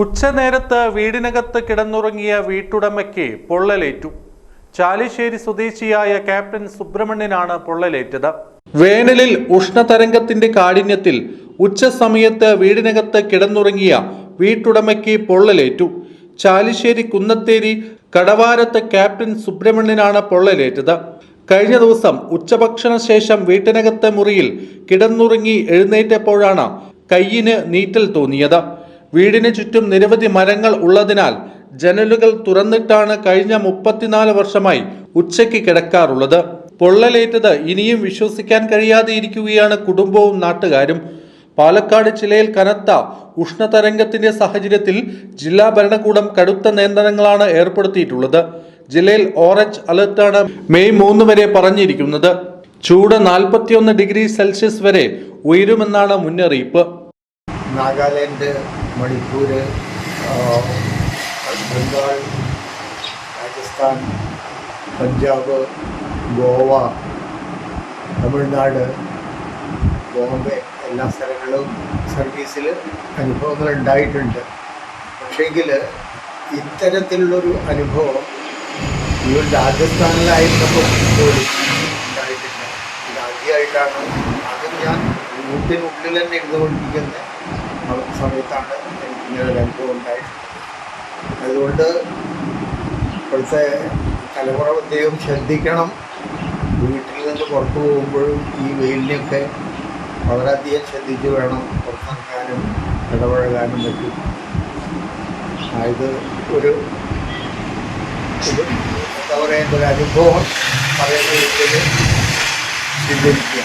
ഉച്ചനേരത്ത് വീടിനകത്ത് കിടന്നുറങ്ങിയ വീട്ടുടമയ്ക്ക് പൊള്ളലേറ്റു. ചാലിശ്ശേരി സ്വദേശിയായ ക്യാപ്റ്റൻ സുബ്രഹ്മണ്യനാണ് പൊള്ളലേറ്റത്. വേനലിൽ ഉഷ്ണതരംഗത്തിന്റെ കാഠിന്യത്തിൽ ഉച്ചസമയത്ത് വീടിനകത്ത് കിടന്നുറങ്ങിയ വീട്ടുടമയ്ക്ക് പൊള്ളലേറ്റു. ചാലിശ്ശേരി കുന്നത്തേരി കടവാരത്ത് ക്യാപ്റ്റൻ സുബ്രഹ്മണ്യനാണ് പൊള്ളലേറ്റത്. കഴിഞ്ഞ ദിവസം ഉച്ചഭക്ഷണ ശേഷം വീട്ടിനകത്തെ മുറിയിൽ കിടന്നുറങ്ങി എഴുന്നേറ്റപ്പോഴാണ് കയ്യിന് നീറ്റൽ തോന്നിയത്. വീടിന് ചുറ്റും നിരവധി മരങ്ങൾ ഉള്ളതിനാൽ ജനലുകൾ തുറന്നിട്ടാണ് കഴിഞ്ഞ മുപ്പത്തിനാല് വർഷമായി ഉച്ചയ്ക്ക് കിടക്കാറുള്ളത്. പൊള്ളലേറ്റത് ഇനിയും വിശ്വസിക്കാൻ കഴിയാതെ ഇരിക്കുകയാണ് കുടുംബവും നാട്ടുകാരും. പാലക്കാട് ജില്ലയിൽ കനത്ത ഉഷ്ണതരംഗത്തിന്റെ സാഹചര്യത്തിൽ ജില്ലാ ഭരണകൂടം കടുത്ത നിയന്ത്രണങ്ങളാണ് ഏർപ്പെടുത്തിയിട്ടുള്ളത്. ജില്ലയിൽ ഓറഞ്ച് അലർട്ടാണ് മെയ് മൂന്ന് വരെ പറഞ്ഞിരിക്കുന്നത്. ചൂട് നാൽപ്പത്തിയൊന്ന് ഡിഗ്രി സെൽഷ്യസ് വരെ ഉയരുമെന്നാണ് മുന്നറിയിപ്പ്. നാഗാലാൻഡ് മണിപ്പൂർ ബംഗാൾ രാജസ്ഥാൻ പഞ്ചാബ് ഗോവ തമിഴ്നാട് ബോംബെ എല്ലാ സ്ഥലങ്ങളും സർവീസിൽ അനുഭവങ്ങൾ ഉണ്ടായിട്ടുണ്ട് പക്ഷേങ്കിൽ ഇത്തരത്തിലുള്ളൊരു അനുഭവം ഇവർ രാജസ്ഥാനിലായിരുന്നപ്പോൾ പോലും ഉണ്ടായിട്ടില്ല. ഇതാദ്യമായിട്ടാണ് അതും ഞാൻ വീട്ടിനുള്ളിൽ തന്നെ ഇരുന്നുകൊണ്ടിരിക്കുന്ന ആ സമയത്താണ് എനിക്ക് ഇങ്ങനെ ഒരു അനുഭവം ഉണ്ടായത്. അതുകൊണ്ട് ഇപ്പോഴത്തെ തലമുറ പ്രത്യേകം ശ്രദ്ധിക്കണം. വീട്ടിൽ നിന്ന് പുറത്തു പോകുമ്പോഴും ഈ വെയിലിനെയൊക്കെ വളരെയധികം ശ്രദ്ധിച്ച് വേണം പുറത്തിറങ്ങാനും ഇടപഴകാനും പറ്റും. ഇത് ഒരു എന്താ പറയുക ഒരു അനുഭവം പറയുന്ന രീതിയിൽ സ്വീകരിക്കുക